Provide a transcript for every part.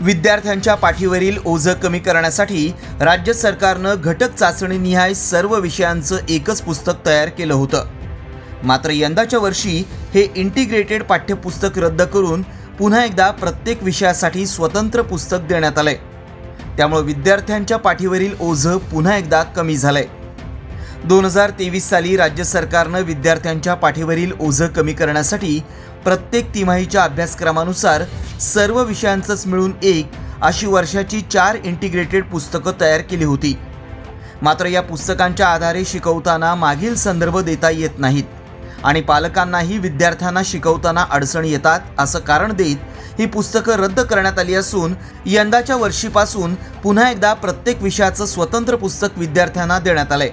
विद्यार्थ्यांच्या पाठीवरील ओझं कमी करण्यासाठी राज्य सरकारनं घटक चाचणीनिहाय सर्व विषयांचं एकच पुस्तक तयार केलं होतं. मात्र यंदाच्या वर्षी हे इंटिग्रेटेड पाठ्यपुस्तक रद्द करून पुन्हा एकदा प्रत्येक विषयासाठी स्वतंत्र पुस्तक देण्यात आलंय. त्यामुळे विद्यार्थ्यांच्या पाठीवरील ओझं पुन्हा एकदा कमी झालंय. दोन हजार तेवीस साली राज्य सरकारनं विद्यार्थ्यांच्या पाठीवरील ओझं कमी करण्यासाठी प्रत्येक तिमाहीच्या अभ्यासक्रमानुसार सर्व विषयांचंच मिळून एक अशी वर्षाची चार इंटिग्रेटेड पुस्तकं तयार केली होती. मात्र या पुस्तकांच्या आधारे शिकवताना मागील संदर्भ देता येत नाहीत आणि पालकांनाही विद्यार्थ्यांना शिकवताना अडचणी येतात असं कारण देत ही पुस्तकं रद्द करण्यात आली असून यंदाच्या वर्षीपासून पुन्हा एकदा प्रत्येक विषयाचं स्वतंत्र पुस्तक विद्यार्थ्यांना देण्यात आलंय.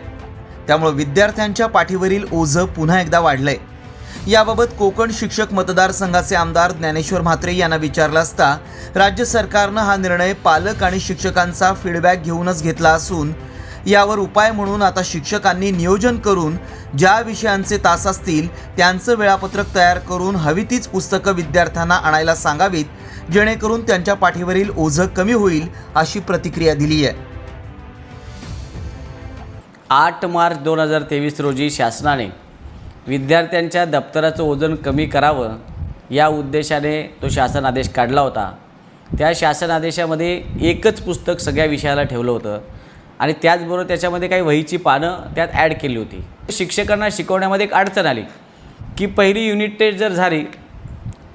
त्यामुळे विद्यार्थ्यांच्या पाठीवरील ओझं पुन्हा एकदा वाढलंय. याबाबत कोकण शिक्षक मतदारसंघाचे आमदार ज्ञानेश्वर म्हात्रे यांना विचारलं असता राज्य सरकारनं हा निर्णय पालक आणि शिक्षकांचा फीडबॅक घेऊनच घेतला असून यावर उपाय म्हणून आता शिक्षकांनी नियोजन करून ज्या विषयांचे तास असतील त्यांचं वेळापत्रक तयार करून हवी तीच पुस्तकं विद्यार्थ्यांना आणायला सांगावीत जेणेकरून त्यांच्या पाठीवरील ओझं कमी होईल अशी प्रतिक्रिया दिली आहे आठ मार्च दोन हजार तेवीस रोजी शासनाने विद्यार्थ्यांच्या दप्तराचं वजन कमी करावं या उद्देशाने तो शासन आदेश काढला होता. त्या शासन आदेशामध्ये एकच पुस्तक सगळ्या विषयाला ठेवलं होतं आणि त्याचबरोबर त्याच्यामध्ये काही वहीची पानं त्यात ॲड केली होती. शिक्षकांना शिकवण्यामध्ये एक अडचण आली की पहिली युनिट टेस्ट जर झाली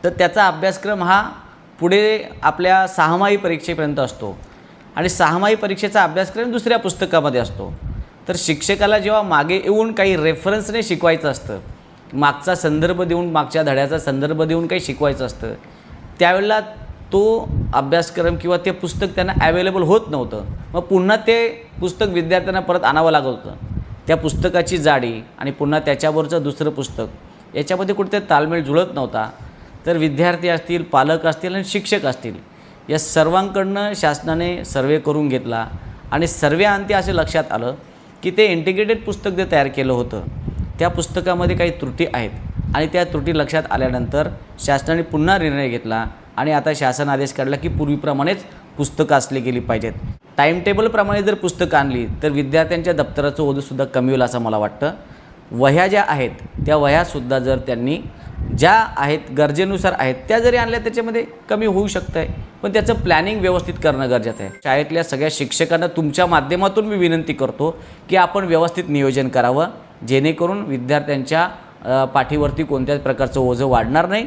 तर त्याचा अभ्यासक्रम हा पुढे आपल्या सहामाही परीक्षेपर्यंत असतो आणि सहामाही परीक्षेचा अभ्यासक्रम दुसऱ्या पुस्तकामध्ये असतो. तर शिक्षकाला जेव्हा मागे येऊन काही रेफरन्सने शिकवायचं असतं मागचा संदर्भ देऊन मागच्या धड्याचा संदर्भ देऊन काही शिकवायचं असतं त्यावेळेला तो अभ्यासक्रम किंवा ते पुस्तक त्यांना ॲवेलेबल होत नव्हतं. मग पुन्हा ते पुस्तक विद्यार्थ्यांना परत आणावं लागत होतं. त्या पुस्तकाची जाडी आणि पुन्हा त्याच्यावरचं दुसरं पुस्तक याच्यामध्ये कुठे ताळमेळ जुळत नव्हता. तर विद्यार्थी असतील पालक असतील आणि शिक्षक असतील या सर्वांकडनं शासनाने सर्वे करून घेतला आणि सर्वे अंती असे लक्षात आलं की ते इंटिग्रेटेड पुस्तक जे तयार केलं होतं त्या पुस्तकामध्ये काही त्रुटी आहेत. आणि त्या त्रुटी लक्षात आल्यानंतर शासनाने पुन्हा निर्णय घेतला आणि आता शासन आदेश काढला की पूर्वीप्रमाणेच पुस्तकं असली गेली पाहिजेत. टाईम टेबलप्रमाणे जर पुस्तकं आणली तर विद्यार्थ्यांच्या दप्तराचं ओझंसुद्धा कमी होईल असं मला वाटतं. वह्या ज्या आहेत त्या वह्यासुद्धा जर त्यांनी ज्या आहेत गरजेनुसार आहेत त्या जरी आणल्या त्याच्यामध्ये कमी होऊ शकतं आहे पण त्याचं प्लॅनिंग व्यवस्थित करणं गरजेचं आहे. शाळेतल्या सगळ्या शिक्षकांना तुमच्या माध्यमातून मी विनंती करतो की आपण व्यवस्थित नियोजन करावं जेणेकरून विद्यार्थ्यांच्या पाठीवरती कोणत्याच प्रकारचं ओझं वाढणार नाही.